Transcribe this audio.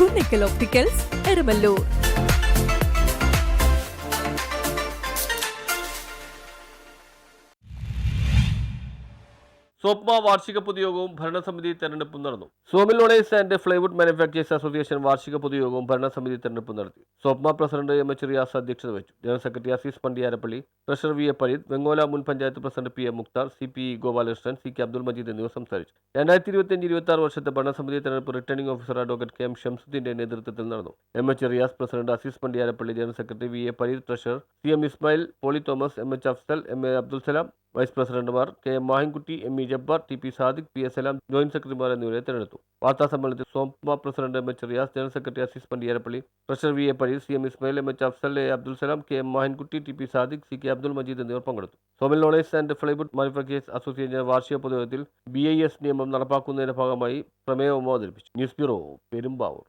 Kunnickal opticals Eramallur സോപ്മ വാർഷിക പൊതുയോഗവും ഭരണസമിതി തെരഞ്ഞെടുപ്പും നടന്നു. Sawmill owners and plywood manufacturers association വാർഷിക പൊതുയോഗവും ഭരണസമിതി തെരഞ്ഞെടുപ്പും നടത്തി. SOPMA president M H Riyas അധ്യക്ഷത വഹിച്ചു. General secretary Azeez Pandiyarappally treasurer V A Pareed Vengola മുൻ panchayat president P A Mukthar C P E Gopalakrishnan C K Abdul Majeed എന്നിവർ സംസാരിച്ചു. രണ്ടായിരത്തി ഇരുപത്തിയഞ്ച് ഇരുപത്തി ആറ് വർഷത്തെ ഭരണസമിതി തെരഞ്ഞെടുപ്പ് returning officer advocate K M ഷംസുദ്ദീന്റെ നേതൃത്വത്തിൽ നടന്നു. M H Riyas president Azeez Pandiyarappally general secretary V A Pareed treasurer C M Ismail Poly Thomas M H Afsal M A Abdul Salam vice പ്രസിഡന്റുമാർ K Mahinkutty M E Jabbar T P Sadiq P S Salam joint സെക്രട്ടറിമാർ എന്നിവരെ തെരഞ്ഞെടുത്തു. വാർത്താ സമ്മേളനത്തിൽ സോംപ president M H Riyas general secretary Azeez Pandiyarappally treasurer V A പഴി C M Ismail M H Afsal A Abdul Salam K M Mahinkutty T P Sadiq C K Abdul Majeed എന്നിവർ പങ്കെടുത്തു. Sawmill owners and plywood manufacturers association വാർഷിക പൊതുയോഗത്തിൽ B I S നിയമം നടപ്പാക്കുന്നതിന്റെ ഭാഗമായി പ്രമേയവും അവതരിപ്പിച്ചു. News bureau Perumbavoor.